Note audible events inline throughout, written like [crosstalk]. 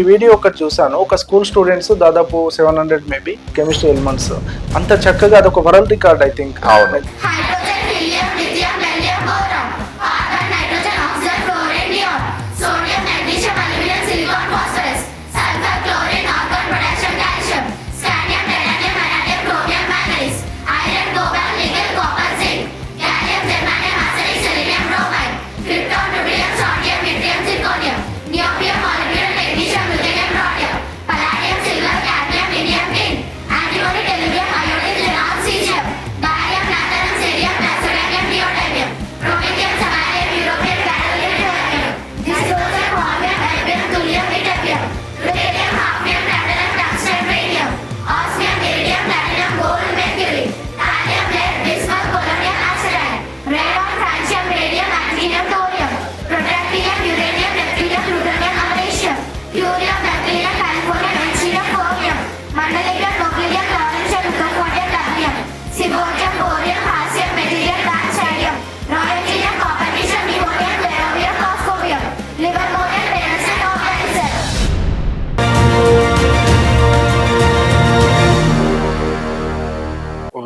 ఈ వీడియో ఒకటి చూసాను ఒక స్కూల్ స్టూడెంట్స్ దాదాపు seven hundred maybe chemistry elements. అంత చక్కగా అదొక వరల్డ్ రికార్డ్ ఐ థింక్. అవును.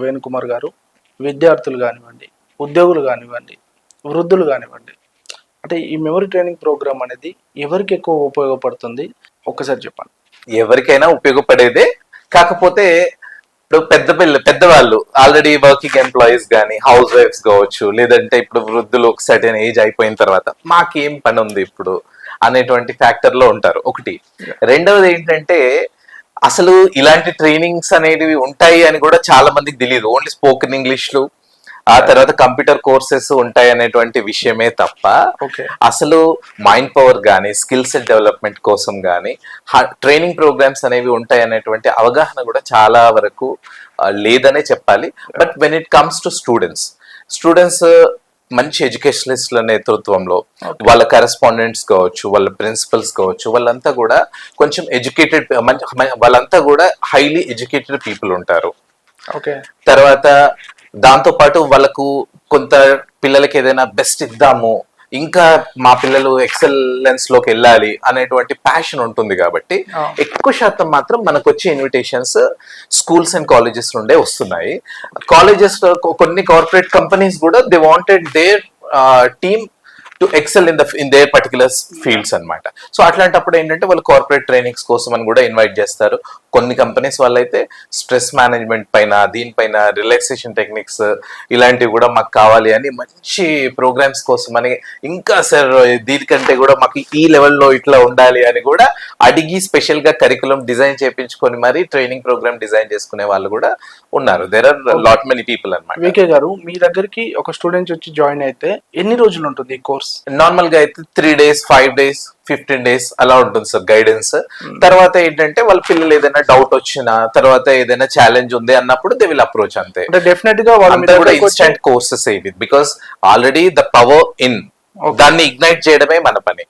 వేణుకుమార్ గారు విద్యార్థులు కానివ్వండి ఉద్యోగులు కానివ్వండి వృద్ధులు కానివ్వండి. అంటే ఈ మెమరీ ట్రైనింగ్ ప్రోగ్రామ్ అనేది ఎవరికి ఎక్కువ ఉపయోగపడుతుంది? ఒక్కసారి చెప్పండి. ఎవరికైనా ఉపయోగపడేదే. కాకపోతే ఇప్పుడు పెద్ద పిల్ల పెద్దవాళ్ళు ఆల్రెడీ వర్కింగ్ ఎంప్లాయీస్ కానీ హౌస్ వైఫ్స్ కావచ్చు లేదంటే ఇప్పుడు వృద్ధులు ఒక సర్టెన్ ఏజ్ అయిపోయిన తర్వాత మాకేం పని ఉంది ఇప్పుడు అనేటువంటి ఫ్యాక్టర్లో ఉంటారు. ఒకటి. రెండవది ఏంటంటే అసలు ఇలాంటి ట్రైనింగ్స్ అనేవి ఉంటాయి అని కూడా చాలా మందికి తెలియదు. ఓన్లీ స్పోకెన్ ఇంగ్లీష్లు ఆ తర్వాత కంప్యూటర్ కోర్సెస్ ఉంటాయి అనేటువంటి విషయమే తప్ప ఓకే అసలు మైండ్ పవర్ కానీ స్కిల్ సెట్ డెవలప్మెంట్ కోసం కానీ ట్రైనింగ్ ప్రోగ్రామ్స్ అనేవి ఉంటాయి అనేటువంటి అవగాహన కూడా చాలా వరకు లేదనే చెప్పాలి. But when it comes to students students మంచి ఎడ్యుకేషనలిస్ట్ల నేతృత్వంలో వాళ్ళ కరెస్పాండెంట్స్ కావచ్చు వాళ్ళ ప్రిన్సిపల్స్ కావచ్చు వాళ్ళంతా కూడా కొంచెం ఎడ్యుకేటెడ్ వాళ్ళంతా కూడా హైలీ ఎడ్యుకేటెడ్ పీపుల్ ఉంటారు. ఓకే. తర్వాత దాంతో పాటు వాళ్ళకు కొంత పిల్లలకి ఏదైనా బెస్ట్ ఇద్దాము ఇంకా మా పిల్లలు ఎక్సలెన్స్లోకి వెళ్ళాలి అనేటువంటి ప్యాషన్ ఉంటుంది కాబట్టి. ఎక్కువ శాతం మాత్రం మనకు వచ్చే ఇన్విటేషన్స్ స్కూల్స్ అండ్ కాలేజెస్ నుండే వస్తున్నాయి కాలేజెస్ కొన్ని కార్పొరేట్ కంపెనీస్ కూడా they wanted their team to excel in the in their particular fields అన్నమాట. సో అట్లాంటప్పుడు ఏంటంటే వాళ్ళు కార్పొరేట్ ట్రైనింగ్స్ కోసం అని కూడా ఇన్వైట్ చేస్తారు. కొన్ని కంపెనీస్ వాళ్ళైతే స్ట్రెస్ మేనేజ్మెంట్ పైన దీనిపైన రిలాక్సేషన్ టెక్నిక్స్ ఇలాంటివి కూడా మాకు కావాలి అని మంచి ప్రోగ్రామ్స్ కోసం అని ఇంకా సార్ దీనికంటే కూడా మాకు ఈ లెవెల్లో ఇట్లా ఉండాలి అని కూడా అడిగి స్పెషల్గా కరికులం డిజైన్ చేయించుకొని మరి ట్రైనింగ్ ప్రోగ్రామ్ డిజైన్ చేసుకునే వాళ్ళు కూడా ఉన్నారు. There are lot many people అన్నమాట. వికే గారు మీ దగ్గరికి ఒక స్టూడెంట్ వచ్చి జాయిన్ అయితే ఎన్ని రోజులు ఉంటుంది ఈ కోర్స్ నార్మల్గా అయితే three days five days fifteen days అలా ఉంటుంది సార్ గైడెన్స్ తర్వాత ఏంటంటే వాళ్ళ పిల్లలు ఏదైనా డౌట్ వచ్చినా తర్వాత ఏదైనా ఛాలెంజ్ ఉంది అన్నప్పుడు దే విల్ అప్రోచ్ అంతే. డెఫినెట్గా వాళ్ళు కూడా ఇన్స్టెంట్ కోర్సెస్ ఇవి because already the power in. దాన్ని ఇగ్నైట్ చేయడమే మన పని.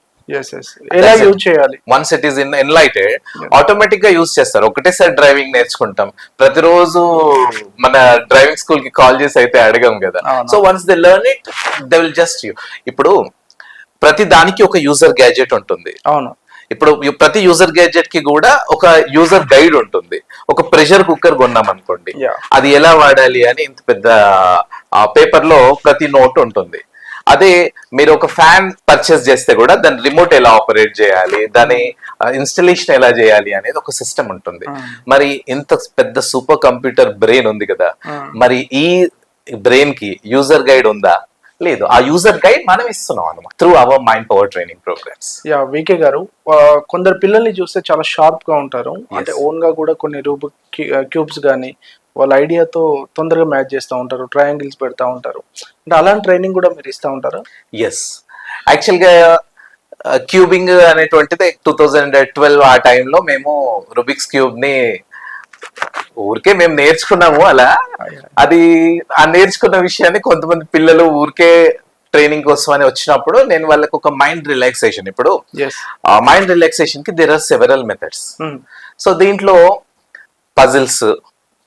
ఎలా. యూజ్ చేయాలి. Once it is in enlightened ఆటోమేటిక్గా యూస్ చేస్తారు. ఒకటేసారి డ్రైవింగ్ నేర్చుకుంటాం. ప్రతిరోజు మన డ్రైవింగ్ స్కూల్కి కాల్ చేసి అయితే అడగం కదా. So once they learn it they will just ఇప్పుడు ప్రతి దానికి ఒక యూజర్ గ్యాజెట్ ఉంటుంది. అవును. ఇప్పుడు యు- ప్రతి యూజర్ గ్యాజెట్కి కూడా ఒక యూజర్ గైడ్ ఉంటుంది. ఒక ప్రెషర్ కుక్కర్ కొన్నాం అనుకోండి. అది ఎలా వాడాలి అని ఇంత పెద్ద పేపర్లో ప్రతి నోట్ ఉంటుంది. అదే మీరు ఒక ఫ్యాన్ పర్చేస్ చేస్తే కూడా దాని రిమోట్ ఎలా ఆపరేట్ చేయాలి దాని ఇన్స్టలేషన్ ఎలా చేయాలి అనేది ఒక సిస్టమ్ ఉంటుంది. మరి ఇంత పెద్ద సూపర్ కంప్యూటర్ బ్రెయిన్ ఉంది కదా. మరి ఈ బ్రెయిన్కి యూజర్ గైడ్ ఉందా లేదు ఆ యూజర్ గైడ్ మనం ఇస్తున్నాం అనమాట through our mind power training programs yeah V K గారు కొందరు పిల్లల్ని చూస్తే చాలా షార్ప్గా ఉంటారు. అంటే ఓన్గా కూడా కొన్ని రూబ్ క్యూబ్స్ కానీ వాళ్ళ ఐడియాతో తొందరగా మ్యాచ్ చేస్తూ ఉంటారు ట్రయాంగిల్స్ పెడతా ఉంటారు. అంటే అలాంటి ట్రైనింగ్ కూడా మీరు ఇస్తూ ఉంటారు? ఎస్ యాక్చువల్గా క్యూబింగ్ అనేటువంటిది టూ థౌజండ్ ట్వెల్వ్ ఆ టైంలో మేము రుబిక్స్ క్యూబ్ని ఊరికే మేము నేర్చుకున్నాము అలా. అది ఆ నేర్చుకున్న విషయాన్ని కొంతమంది పిల్లలు ఊరికే ట్రైనింగ్ కోసం అని వచ్చినప్పుడు నేను వాళ్ళకి ఒక మైండ్ రిలాక్సేషన్. ఇప్పుడు ఆ mind రిలాక్సేషన్కి there are several methods so దీంట్లో పజిల్స్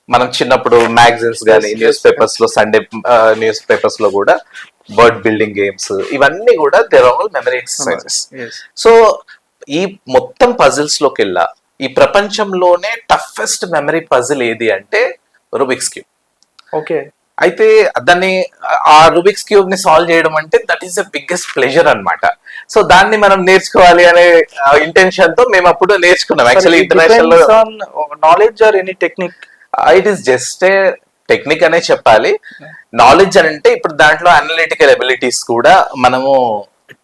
మనం చిన్నప్పుడు మ్యాగజైన్స్ కానీ. న్యూస్ పేపర్స్లో సండే న్యూస్ పేపర్స్లో కూడా వర్డ్ బిల్డింగ్ గేమ్స్ ఇవన్నీ కూడా they're all memory exercises so ఈ మొత్తం పజిల్స్లోకి వెళ్ళా ఈ ప్రపంచంలోనే టఫెస్ట్ మెమరీ పజిల్ ఏది అంటే రుబిక్స్ క్యూబ్ ఓకే. అయితే దాన్ని ఆ రుబిక్స్ క్యూబ్ని సాల్వ్ చేయడం అంటే that is the biggest pleasure అన్నమాట. సో దాన్ని మనం నేర్చుకోవాలి అనే ఇంటెన్షన్తో మేము అప్పుడు నేర్చుకున్నాం. Actually international knowledge or any technique it is just a technique అనే చెప్పాలి. నాలెడ్జ్ అని అంటే ఇప్పుడు దాంట్లో అనలిటికల్ ఎబిలిటీస్ కూడా మనము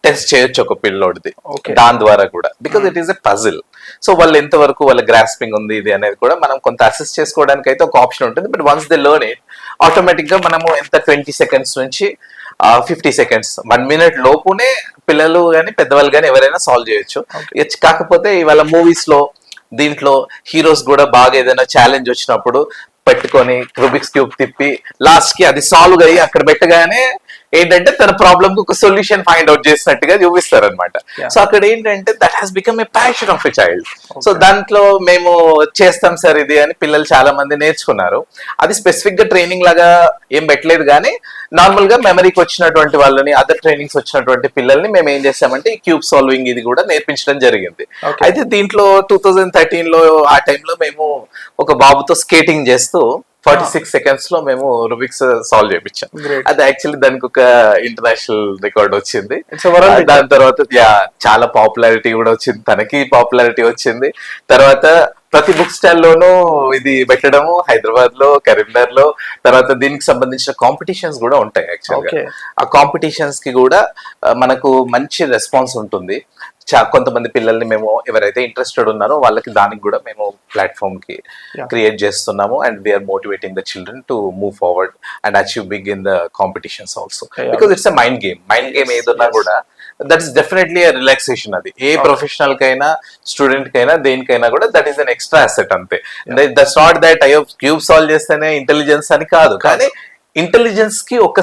టెస్ట్ చేయొచ్చు ఒక పిల్లోడిది. దాని ద్వారా కూడా. Because it is a puzzle so వాళ్ళు ఎంతవరకు వాళ్ళ గ్రాస్పింగ్ ఉంది ఇది అనేది కూడా మనం కొంత అసెస్ చేసుకోవడానికి అయితే ఒక ఆప్షన్ ఉంటుంది. But once they learn it ఆటోమేటిక్గా మనము ఎంత ట్వంటీ సెకండ్స్ నుంచి ఫిఫ్టీ సెకండ్స్ వన్ మినిట్ లోపునే పిల్లలు కానీ పెద్దవాళ్ళు కానీ ఎవరైనా సాల్వ్ చేయొచ్చు. కాకపోతే ఇవాళ మూవీస్లో దీంట్లో హీరోస్ కూడా బాగా ఏదైనా ఛాలెంజ్ వచ్చినప్పుడు పెట్టుకొని రూబిక్స్ క్యూబ్ తిప్పి లాస్ట్కి అది సాల్వ్ అయ్యి అక్కడ పెట్టగానే ఏంటంటే తన ప్రాబ్లమ్కి ఒక సొల్యూషన్ ఫైండ్ అవుట్ చేసినట్టుగా చూపిస్తారు అనమాట. సో అక్కడ ఏంటంటే that has become a passion of a child so దాంట్లో మేము చేస్తాం సార్ ఇది అని పిల్లలు చాలా మంది నేర్చుకున్నారు. అది స్పెసిఫిక్గా ట్రైనింగ్ లాగా ఏం పెట్టలేదు కానీ నార్మల్గా మెమరీకి వచ్చినటువంటి వాళ్ళని అదర్ ట్రైనింగ్స్ వచ్చినటువంటి పిల్లల్ని మేము ఏం చేసామంటే ఈ క్యూబ్ సాల్వింగ్ ఇది కూడా నేర్పించడం జరిగింది. అయితే దీంట్లో టూ థౌజండ్ థర్టీన్లో ఆ టైంలో మేము ఒక బాబుతో స్కేటింగ్ చేస్తూ ఫార్టీ సిక్స్ సెకండ్స్లో మేము రుబిక్స్ సాల్వ్ చేయించాం. అది యాక్చువల్లీ దానికి ఒక ఇంటర్నేషనల్ రికార్డ్ వచ్చింది. దాని తర్వాత చాలా పాపులారిటీ కూడా వచ్చింది తనకి పాపులారిటీ వచ్చింది తర్వాత ప్రతి బుక్ స్టాల్ లోనూ ఇది పెట్టడము హైదరాబాద్లో కరీంనగర్లో తర్వాత దీనికి సంబంధించిన కాంపిటీషన్స్ కూడా ఉంటాయి యాక్చువల్గా. ఆ కాంపిటీషన్స్కి కూడా మనకు మంచి రెస్పాన్స్ ఉంటుంది కొంతమంది పిల్లల్ని మేము ఎవరైతే ఇంట్రెస్టెడ్ ఉన్నారో వాళ్ళకి దానికి కూడా మేము ప్లాట్ఫామ్కి. క్రియేట్ చేస్తున్నాము and we are motivating the children to move forward and achieve big in the competitions also. Because it's mind game mind game ఏదన్నా కూడా దట్ ఇస్ డెఫినెట్లీ రిలాక్సేషన్ అది. ఏ ప్రొఫెషనల్ కైనా స్టూడెంట్ కైనా దేనికైనా కూడా that is an extra asset అంతే. That's not that I cube solve చేస్తేనే intelligence అని కాదు. కానీ ఇంటెలిజెన్స్కి ఒక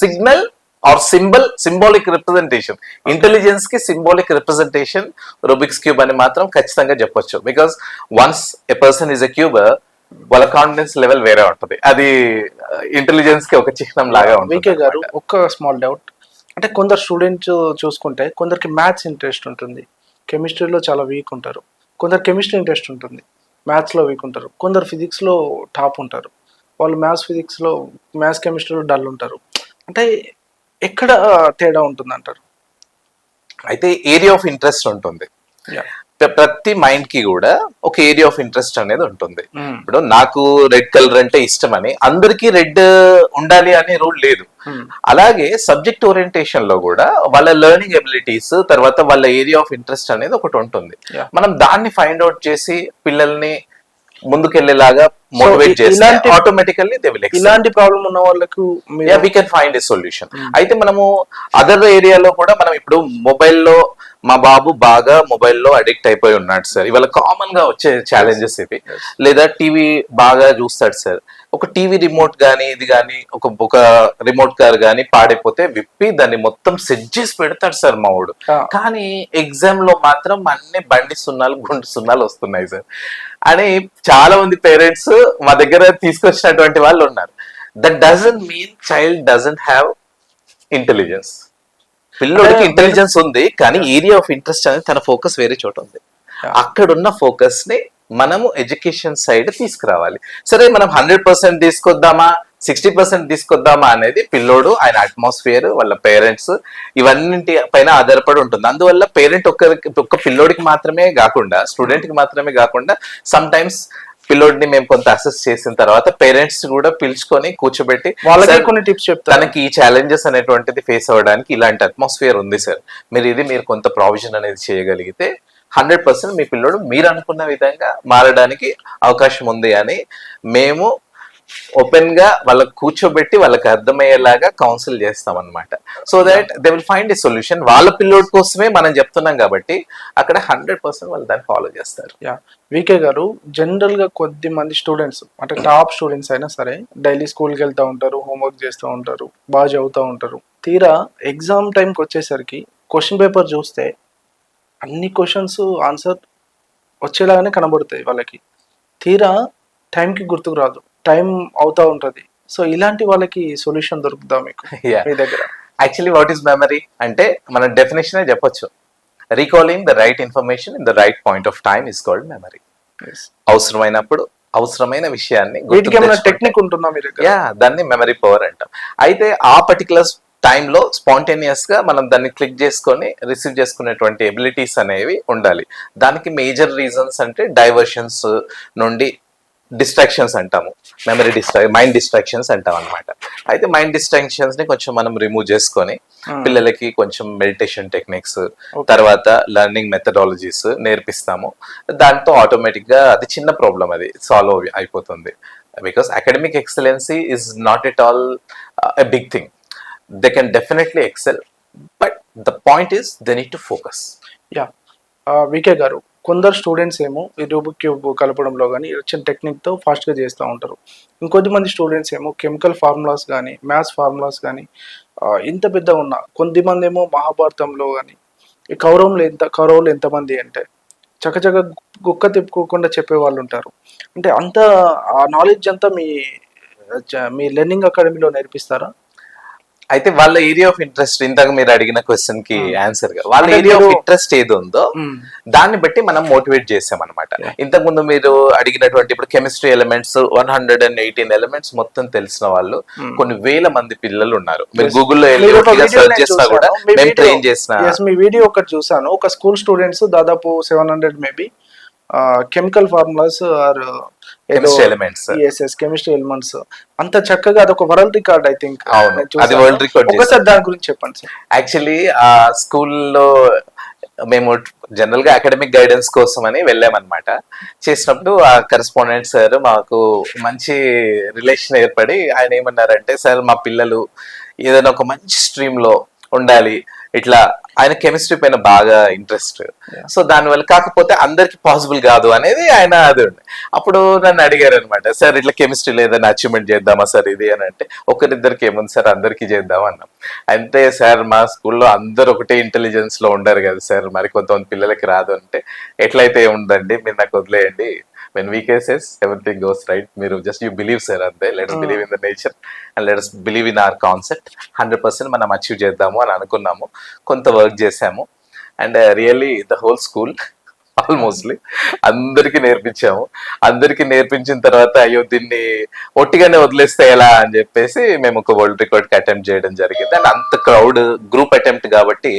signal or symbol symbolic representation ఇంటెలిజెన్స్కి symbolic representation Rubik's cube అని మాత్రం ఖచ్చితంగా చెప్పొచ్చు. Because once a person is a cube వాళ్ళ కాన్ఫిడెన్స్ లెవెల్ వేరే ఉంటది. అది ఇంటెలిజెన్స్కి ఒక చిహ్నం లాగా ఉంటుంది వికే గారు ఒక్క స్మాల్ డౌట్ అంటే కొందరు స్టూడెంట్స్ చూసుకుంటే కొందరికి మ్యాథ్స్ ఇంట్రెస్ట్ ఉంటుంది. కెమిస్ట్రీలో చాలా వీక్ ఉంటారు. కొందరు కెమిస్ట్రీ ఇంట్రెస్ట్ ఉంటుంది. మ్యాథ్స్లో వీక్ ఉంటారు. కొందరు ఫిజిక్స్లో టాప్ ఉంటారు. వాళ్ళు మ్యాథ్స్ ఫిజిక్స్లో మ్యాథ్స్ కెమిస్ట్రీలో డల్ ఉంటారు. అంటే ఎక్కడ తేడా ఉంటుంది అంటారు అయితే ఏరియా ఆఫ్ ఇంట్రెస్ట్ ఉంటుంది ప్ర- ప్రతి మైండ్కి కూడా ఒక ఏరియా ఆఫ్ ఇంట్రెస్ట్ అనేది ఉంటుంది Hmm. ఇప్పుడు నాకు రెడ్ కలర్ అంటే ఇష్టం అని అందరికీ రెడ్ ఉండాలి అనే రూల్ లేదు Hmm. అలాగే సబ్జెక్ట్ ఓరియంటేషన్లో కూడా వాళ్ళ లెర్నింగ్ ఎబిలిటీస్ తర్వాత వాళ్ళ ఏరియా ఆఫ్ ఇంట్రెస్ట్ అనేది ఒకటి ఉంటుంది. మనం దాన్ని ఫైండ్ అవుట్ చేసి పిల్లల్ని ముందుకెళ్ళేలాగా మోటివేట్ చేస్తే ఆటోమేటికల్లీ దే విల్ ఇలాంటి ప్రాబ్లం ఉన్న వాళ్ళకు we can find a solution అయితే మనము అదర్ ఏరియాలో కూడా మనం ఇప్పుడు మొబైల్లో మా బాబు బాగా మొబైల్లో అడిక్ట్ అయిపోయి ఉన్నాడు సార్ ఇవాళ కామన్గా వచ్చే ఛాలెంజెస్ ఇవి. లేదా టీవీ బాగా చూస్తాడు సార్ ఒక టీవీ రిమోట్ గానీ ఇది గానీ ఒక ఒక రిమోట్ కార్ గానీ పాడైపోతే విప్పి దాన్ని మొత్తం సెట్ చేసి పెడతాడు సార్ మా వాడు. కానీ ఎగ్జామ్లో మాత్రం అన్ని బండి సున్నాలు గుండు సున్నాలు వస్తున్నాయి సార్. అని చాలా మంది పేరెంట్స్ మా దగ్గర తీసుకొచ్చినటువంటి వాళ్ళు ఉన్నారు. That doesn't mean child doesn't have intelligence పిల్లోడికి ఇంటెలిజెన్స్ ఉంది కానీ ఏరియా ఆఫ్ ఇంట్రెస్ట్ అనేది తన ఫోకస్ వేరే చోట ఉంది. అక్కడున్న ఫోకస్ని మనము ఎడ్యుకేషన్ సైడ్ తీసుకురావాలి. సరే మనం హండ్రెడ్ పర్సెంట్ తీసుకొద్దామా? సిక్స్టీ పర్సెంట్ తీసుకొద్దామా అనేది పిల్లోడు ఆయన అట్మాస్ఫియర్ వాళ్ళ పేరెంట్స్ ఇవన్నింటి పైన ఆధారపడి ఉంటుంది. అందువల్ల పేరెంట్ ఒక్కరికి ఒక్క పిల్లోడికి మాత్రమే కాకుండా స్టూడెంట్కి మాత్రమే కాకుండా సమ్ టైమ్స్ పిల్లోడిని మేము కొంత అసెస్ చేసిన తర్వాత పేరెంట్స్ కూడా పిలుచుకొని కూర్చోబెట్టి వాళ్ళకే "సార్, కొన్ని టిప్స్ చెప్తారు. తనకి ఈ ఛాలెంజెస్ అనేటువంటిది ఫేస్ అవ్వడానికి ఇలాంటి అట్మాస్ఫియర్ ఉంది సార్. మీరు ఇది మీరు కొంత ప్రావిజన్ అనేది చేయగలిగితే హండ్రెడ్ పర్సెంట్ మీ పిల్లోడు మీరు అనుకున్న విధంగా మారడానికి అవకాశం ఉంది అని మేము ఓపెన్గా వాళ్ళకి కూర్చోబెట్టి వాళ్ళకి అర్థమయ్యేలాగా కౌన్సిల్ చేస్తాం అనమాట so that they will find a solution వాళ్ళ పిల్లోడి కోసమే మనం చెప్తున్నాం కాబట్టి అక్కడ హండ్రెడ్ పర్సెంట్ వాళ్ళు దాన్ని ఫాలో చేస్తారు. యా. వికే గారు జనరల్గా కొద్ది మంది స్టూడెంట్స్ అంటే టాప్ స్టూడెంట్స్ అయినా సరే డైలీ స్కూల్కి వెళ్తూ ఉంటారు హోంవర్క్ చేస్తూ ఉంటారు బాగా చదువుతూ ఉంటారు. తీరా ఎగ్జామ్ టైంకి వచ్చేసరికి క్వశ్చన్ పేపర్ చూస్తే అన్ని క్వశ్చన్స్ ఆన్సర్ వచ్చేలాగానే కనబడతాయి వాళ్ళకి. తీరా టైంకి గుర్తుకు రాదు. టైం అవుతా ఉంటుంది. సో ఇలాంటి వాళ్ళకి సొల్యూషన్ దొరుకుతుందా మీకు. [laughs] మీ దగ్గర? యాక్చువల్లీ వాట్ ఈస్ మెమరీ అంటే మన డెఫినేషన్ చెప్పొచ్చు. Recalling the right information in the right point of time is called memory అవసరమైనప్పుడు అవసరమైన విషయాన్ని టెక్నిక్ ఉంటుందా మీ దగ్గర? యా దాన్ని మెమరీ పవర్ అంటాం. అయితే ఆ పర్టికులర్ టైంలో స్పాంటేనియస్గా మనం దాన్ని క్లిక్ చేసుకొని రిసీవ్ చేసుకునేటువంటి ఎబిలిటీస్ అనేవి ఉండాలి. దానికి మేజర్ రీజన్స్ అంటే డైవర్షన్స్ నుండి డిస్ట్రాక్షన్స్ అంటాము. మెమరీ డిస్ట్రా మైండ్ డిస్ట్రాక్షన్స్ అంటాం అనమాట అయితే మైండ్ డిస్ట్రాక్షన్స్ని కొంచెం మనం రిమూవ్ చేసుకొని పిల్లలకి కొంచెం మెడిటేషన్ టెక్నిక్స్ తర్వాత లెర్నింగ్ మెథడాలజీస్ నేర్పిస్తాము. దాంతో ఆటోమేటిక్గా అది చిన్న ప్రాబ్లం అది సాల్వ్ అయిపోతుంది. Because academic excellency is not at all a big thing they can definitely excel but the point is they need to focus yeah V K గారు కొందరు స్టూడెంట్స్ ఏమో ఈ రూబిక్ క్యూబ్ కలపడంలో కానీ వచ్చిన టెక్నిక్తో ఫాస్ట్గా చేస్తూ ఉంటారు. ఇంకొద్ది మంది స్టూడెంట్స్ ఏమో కెమికల్ ఫార్ములాస్ కానీ మ్యాథ్స్ ఫార్ములాస్ కానీ ఇంత పెద్ద ఉన్న కొద్దిమంది ఏమో మహాభారతంలో కానీ ఈ కౌరవులు ఎంత కౌరవులు ఎంతమంది అంటే చకచక గుక్క తిప్పుకోకుండా చెప్పే వాళ్ళు ఉంటారు. అంటే అంత ఆ నాలెడ్జ్ అంతా మీ మీ లెర్నింగ్ అకాడమీలో నేర్పిస్తారా? అయితే వాళ్ళ ఏరియా ఆఫ్ ఇంట్రెస్ట్ ఇందాక మీరు అడిగిన క్వశ్చన్కి ఆన్సర్గా వాళ్ళ ఏరియా ఆఫ్ ఇంట్రెస్ట్ ఏది ఉందో మ్మ్. దాన్ని బట్టి మనం మోటివేట్ చేసాం అనమాట ఇంతకు ముందు మీరు అడిగినటువంటి ఇప్పుడు chemistry elements one hundred and eighteen elements మొత్తం తెలిసిన వాళ్ళు కొన్ని వేల మంది పిల్లలు ఉన్నారు. మీరు గూగుల్లో సెర్చ్ చేసినా కూడా మేము ట్రైన్ చేసిన మీ వీడియో ఒకటి చూసాను ఒక స్కూల్ స్టూడెంట్స్ దాదాపు seven hundred maybe chemical formulas or chemistry elements yes chemistry elements అంత చక్కగా అది ఒక వరల్డ్ రికార్డ్ ఐ థింక్ అది world record ఒకసారి దాని గురించి చెప్పండి సార్ యాక్చువల్లీ ఆ స్కూల్లో మేము జనరల్గా అకాడమిక్ గైడెన్స్ కోసం అని వెళ్ళామన్నమాట. చేసినప్పుడు ఆ కరెస్పాండెంట్ సార్ మాకు మంచి రిలేషన్ ఏర్పడి ఆయన ఏమన్నారంటే సార్ మా పిల్లలు ఏదైనా ఒక మంచి స్ట్రీమ్లో ఉండాలి. ఇట్లా ఆయన కెమిస్ట్రీ పైన బాగా ఇంట్రెస్ట్. సో దానివల్ల కాకపోతే అందరికి పాసిబుల్ కాదు అనేది ఆయన అది ఉండే అప్పుడు నన్ను అడిగారు అనమాట సార్ ఇట్లా కెమిస్ట్రీలో ఏదైనా అచీవ్మెంట్ చేద్దామా సార్ ఇది? అని అంటే ఒకరిద్దరికి ఏముంది సార్ అందరికీ చేద్దాం అన్నాం. అంటే సార్ మా స్కూల్లో అందరు ఒకటే ఇంటెలిజెన్స్లో ఉండరు కదా సార్ మరి కొంతమంది పిల్లలకి రాదు అంటే ఎట్లయితే ఉందండి మీరు నాకు వదిలేయండి when we cases everything goes right మీరు జస్ట్ యూ బిలీవ్ సార్ అంతే. Let's believe in the nature and let's believe in our concept hundred percent మనం అచీవ్ చేద్దాము అని అనుకున్నాము. కొంత వర్క్ చేసాము and really the whole school almostly అందరికి నేర్పించాము. అందరికి నేర్పించిన తర్వాత అయ్యో దీన్ని ఒట్టిగానే వదిలేస్తే ఎలా? అని చెప్పేసి మేము ఒక వరల్డ్ రికార్డ్కి అటెంప్ట్ చేయడం జరిగింది. అండ్ అంత క్రౌడ్ గ్రూప్ అటెంప్ట్ కాబట్టి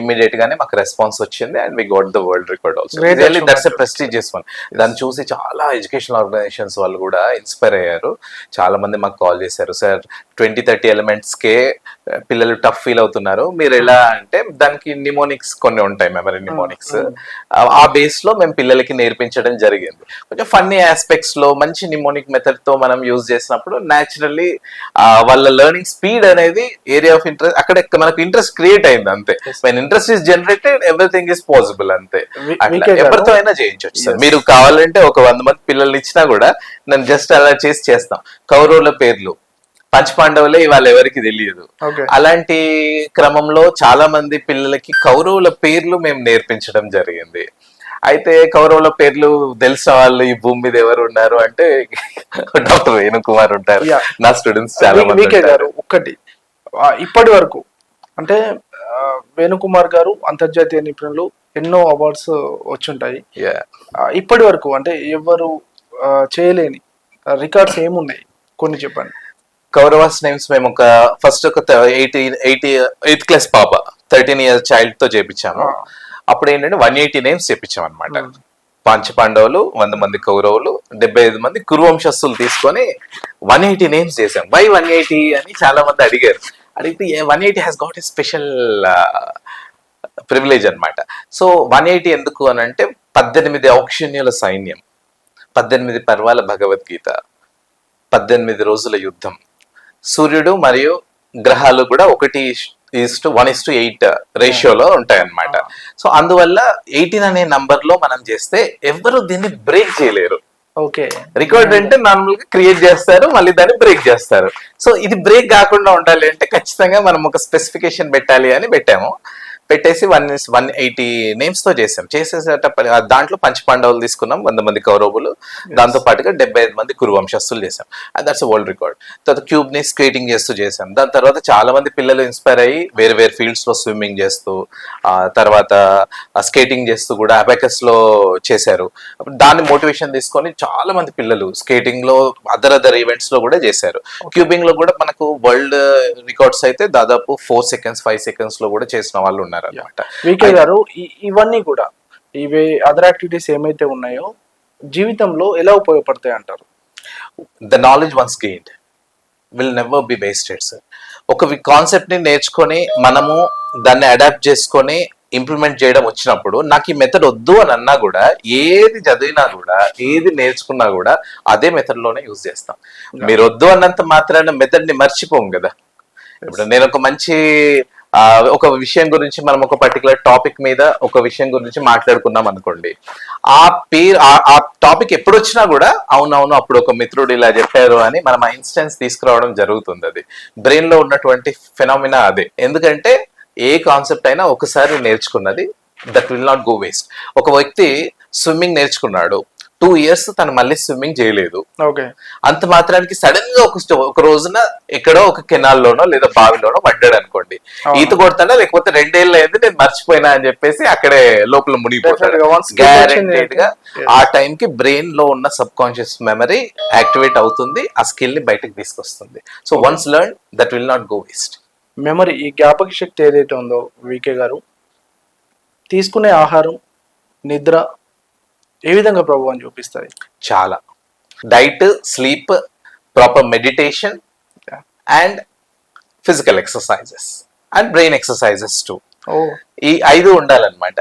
ఇమ్మీడియట్ గానే మాకు రెస్పాన్స్ వచ్చింది and we got the world record also Great really that's a achievement. Prestigious one దాన్ని చూసి చాలా ఎడ్యుకేషనల్ ఆర్గనైజేషన్స్ వాళ్ళు కూడా ఇన్స్పైర్ అయ్యారు. చాలా మంది మాకు కాల్ చేశారు. సార్ ట్వంటీ థర్టీ ఎలిమెంట్స్ కే uh, పిల్లలు టఫ్ ఫీల్ అవుతున్నారు. మీరు ఎలా అంటే దానికి నిమోనిక్స్ కొన్ని ఉంటాయి మెమరీ నిమోనిక్స్ ఆ బేస్లో మేము పిల్లలకి నేర్పించడం జరిగింది. కొంచెం ఫన్నీ ఆస్పెక్ట్స్లో మంచి నిమోనిక్ మెథడ్తో మనం యూజ్ చేసినప్పుడు న్యాచురల్లీ వాళ్ళ లెర్నింగ్ స్పీడ్ అనేది ఏరియా ఆఫ్ ఇంట్రెస్ట్ అక్కడ మనకు ఇంట్రెస్ట్ క్రియేట్ అయింది అంతే. When interest is generated everything is possible అంతే. అట్లా ఎవరితో అయినా చేయించవచ్చు సార్ మీరు కావాలంటే ఒక వంద మంది పిల్లల్ని ఇచ్చినా కూడా నేను జస్ట్ అలా చేసి చేస్తాం. కౌరవుల పేర్లు. పంచపాండవులే ఇవాళ ఎవరికి తెలియదు. అలాంటి క్రమంలో చాలా మంది పిల్లలకి కౌరవుల పేర్లు మేము నేర్పించడం జరిగింది. అయితే కౌరవుల పేర్లు తెలిసిన వాళ్ళు ఈ భూమి మీద ఎవరు ఉన్నారు అంటే డాక్టర్ వేణుకుమార్ ఉంటారు. నా స్టూడెంట్స్ చాలా మంది గారు ఒక్కటి. ఇప్పటి వరకు అంటే వేణుకుమార్ గారు అంతర్జాతీయ నిపుణులు ఎన్నో అవార్డ్స్ వచ్చుంటాయి. ఇప్పటి వరకు అంటే ఎవరు చేయలేని రికార్డ్స్ ఏమున్నాయి? కొన్ని చెప్పండి. కౌరవాస్ నేమ్స్ మేము ఒక ఫస్ట్ ఒక ఎయిటీ ఎయిటీ ఎయిత్ క్లాస్ పాప థర్టీన్ ఇయర్స్ చైల్డ్తో చేపించాము. అప్పుడు ఏంటంటే వన్ ఎయిటీ నేమ్స్ చేపించాం అనమాట పంచ పాండవులు వంద మంది కౌరవులు డెబ్బై ఐదు మంది కురువంశస్థులు తీసుకొని వన్ ఎయిటీ నేమ్స్ చేసాం వై వన్ ఎయిటీ అని చాలా మంది అడిగారు. అడిగితే one eighty has got a special privilege అన్నమాట. సో వన్ ఎయిటీ ఎందుకు అని అంటే పద్దెనిమిది ఔక్షణ్యుల సైన్యం పద్దెనిమిది పర్వాల భగవద్గీత పద్దెనిమిది రోజుల యుద్ధం. సూర్యుడు మరియు గ్రహాలు కూడా ఒకటి is to one is to eight రేషియోలో ఉంటాయి అన్నమాట సో అందువల్ల ఎయిటీన్ అనే నంబర్లో మనం చేస్తే ఎవరు దీన్ని బ్రేక్ చేయలేరు. ఓకే రికార్డ్ అంటే నార్మల్గా క్రియేట్ చేస్తారు మళ్ళీ దాన్ని బ్రేక్ చేస్తారు. సో ఇది బ్రేక్ కాకుండా ఉండాలి అంటే ఖచ్చితంగా మనం ఒక స్పెసిఫికేషన్ పెట్టాలి అని పెట్టాము. పెట్టేసి వన్ వన్ ఎయిటీ నేమ్స్తో చేసాం చేసేసేటప్పుడు ఆ దాంట్లో పంచ పాండవులు తీసుకున్నాం వంద మంది కౌరవులు. దాంతో పాటుగా డెబ్బై ఐదు మంది కురు వంశస్థులు చేసాం అండ్ దట్స్ వరల్డ్ రికార్డ్ తర్వాత క్యూబ్ని స్కేటింగ్ చేస్తూ చేసాం దాని తర్వాత చాలా మంది పిల్లలు ఇన్స్పైర్ అయ్యి వేరే వేరే ఫీల్డ్స్లో స్విమ్మింగ్ చేస్తూ ఆ తర్వాత స్కేటింగ్ చేస్తూ కూడా అబాకస్లో చేశారు. దాన్ని మోటివేషన్ తీసుకొని చాలా మంది పిల్లలు స్కేటింగ్లో అదర్ అదర్ ఈవెంట్స్లో కూడా చేశారు. క్యూబింగ్లో కూడా మనకు వరల్డ్ రికార్డ్స్ అయితే దాదాపు ఫోర్ సెకండ్స్ ఫైవ్ సెకండ్స్లో కూడా చేసిన వాళ్ళు ఉన్నారు అనమాట వికే గారు ఇవన్నీ కూడా ఇవి అదర్ యాక్టివిటీస్ ఏమైతే ఉన్నాయో జీవితంలో ఎలా ఉపయోగపడతాయి అంటారు? The knowledge once gained will never be wasted sir ఒక కాన్సెప్ట్ని నేర్చుకొని మనము దాన్ని అడాప్ట్ చేసుకొని ఇంప్లిమెంట్ చేయడం వచ్చినప్పుడు నాకు ఈ మెథడ్ వద్దు అని అన్నా కూడా ఏది చదివినా కూడా ఏది నేర్చుకున్నా కూడా అదే మెథడ్లోనే యూజ్ చేస్తాం. మీరు వద్దు అన్నంత మాత్రాన మెథడ్ని మర్చిపోం కదా. ఇప్పుడు నేను ఒక మంచి ఒక విషయం గురించి మనం ఒక పర్టికులర్ టాపిక్ మీద ఒక విషయం గురించి మాట్లాడుకున్నాం అనుకోండి. ఆ పేరు ఆ- ఆ టాపిక్ ఎప్పుడు వచ్చినా కూడా అవునవును అప్పుడు ఒక మిత్రుడు ఇలా చెప్పారు అని మనం ఆ ఇన్స్టెన్స్ తీసుకురావడం జరుగుతుంది అది. బ్రెయిన్లో ఉన్నటువంటి ఫినామినా అదే. ఎందుకంటే ఏ కాన్సెప్ట్ అయినా ఒకసారి నేర్చుకున్నది that will not go waste ఒక వ్యక్తి స్విమ్మింగ్ నేర్చుకున్నాడు. టూ ఇయర్స్ తను మళ్ళీ స్విమ్మింగ్ చేయలేదు. ఓకే. అంత మాత్రానికి సడన్గా ఒక ఒక రోజున ఎక్కడో ఒక కెనాల్లోనో లేదా బావిలోనో పడ్డాడు అనుకోండి. ఈత కొడతాడా లేకపోతే రెండేళ్ళు అయింది నేను మర్చిపోయినా అని చెప్పేసి అక్కడే లోపల మునిగిపోతాడు. గ్యారెంటెడ్గా ఆ టైం కి బ్రెయిన్లో ఉన్న సబ్ కాన్షియస్ మెమరీ యాక్టివేట్ అవుతుంది ఆ స్కిల్ని బయటకు తీసుకొస్తుంది. So once learn that will not go waste memory ఈ జ్ఞాపక శక్తి ఏదైతే ఉందో వికే గారు తీసుకునే ఆహారం నిద్ర ఏ విధంగా ప్రభావం చూపిస్తుంది? చాలా. Diet sleep proper meditation and physical exercises and brain exercises too ఈ ఐదు ఉండాలన్నమాట.